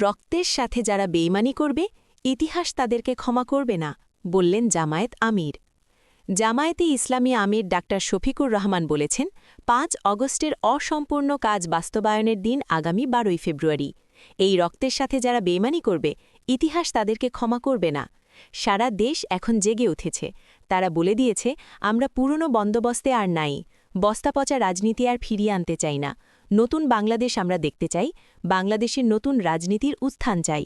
রক্তের সাথে যারা বেইমানি করবে, ইতিহাস তাদেরকে ক্ষমা করবে না, বললেন জামায়েত আমির। জামায়াতে ইসলামী আমির ডাক্তার শফিকুর রহমান বলেছেন, পাঁচ অগস্টের অসম্পূর্ণ কাজ বাস্তবায়নের দিন আগামী বারোই ফেব্রুয়ারি। এই রক্তের সাথে যারা বেইমানি করবে, ইতিহাস তাদেরকে ক্ষমা করবে না। সারা দেশ এখন জেগে উঠেছে। তারা বলে দিয়েছে, আমরা পুরনো বন্দোবস্তে আর নাই, বস্তাপচা রাজনীতি আর ফিরিয়ে আনতে চাই না। নতুন বাংলাদেশ আমরা দেখতে চাই, বাংলাদেশের নতুন রাজনীতির উত্থান চাই।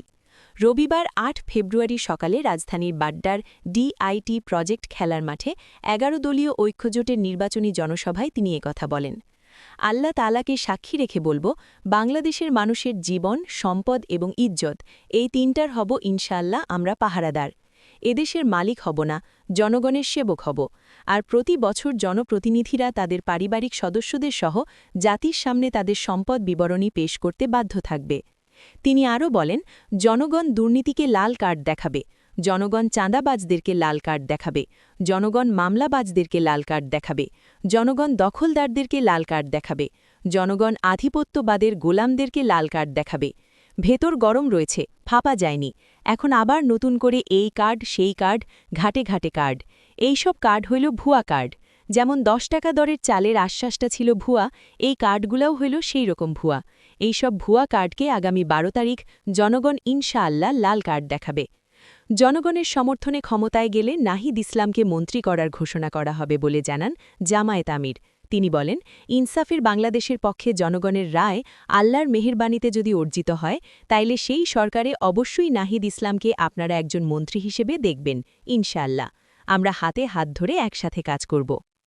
রবিবার আট ফেব্রুয়ারি সকালে রাজধানীর বাড্ডার ডিআইটি প্রজেক্ট খেলার মাঠে এগারো দলীয় ঐক্যজোটের নির্বাচনী জনসভায় তিনি কথা বলেন। আল্লাহ তালাকে সাক্ষী রেখে বলব, বাংলাদেশের মানুষের জীবন, সম্পদ এবং ইজ্জত, এই তিনটার হব ইনশাল্লাহ আমরা পাহারাদার। এদেশের মালিক হব না, জনগণের সেবক হব, আর প্রতি বছর জনপ্রতিনিধিরা তাদের পারিবারিক সদস্যদের সহ জাতির সামনে তাদের সম্পদ বিবরণী পেশ করতে বাধ্য থাকবে। তিনি আরও বলেন, জনগণ দুর্নীতিকে লাল কার্ড দেখাবে, জনগণ চাঁদাবাজদেরকে লাল কার্ড দেখাবে, জনগণ মামলাবাজদেরকে লাল কার্ড দেখাবে, জনগণ দখলদারদেরকে লাল কার্ড দেখাবে, জনগণ আধিপত্যবাদের গোলামদেরকে লাল কার্ড দেখাবে ভেতর গরম রয়েছে, ফাপা যায়নি। এখন আবার নতুন করে এই কার্ড, সেই কার্ড, ঘাটে ঘাটে কার্ড। এইসব কার্ড হইল ভুয়া কার্ড। যেমন দশ টাকা দরের চালের আশ্বাসটা ছিল ভুয়া, এই কার্ডগুলোও হইল সেই রকম ভুয়া। এইসব ভুয়া কার্ডকে আগামী বারো তারিখ জনগণ ইনশাআল্লাহ লাল কার্ড দেখাবে। জনগণের সমর্থনে ক্ষমতায় গেলে নাহিদ ইসলামকে মন্ত্রী করার ঘোষণা করা হবে বলে জানান জামায়েত আমির। তিনি বলেন, ইনসাফের বাংলাদেশের পক্ষে জনগণের রায় আল্লাহর মেহরবাণীতে যদি অর্জিত হয়, তাইলে সেই সরকারে অবশ্যই নাহিদ ইসলামকে আপনারা একজন মন্ত্রী হিসেবে দেখবেন, ইনশাআল্লাহ। আমরা হাতে হাত ধরে একসাথে কাজ করব।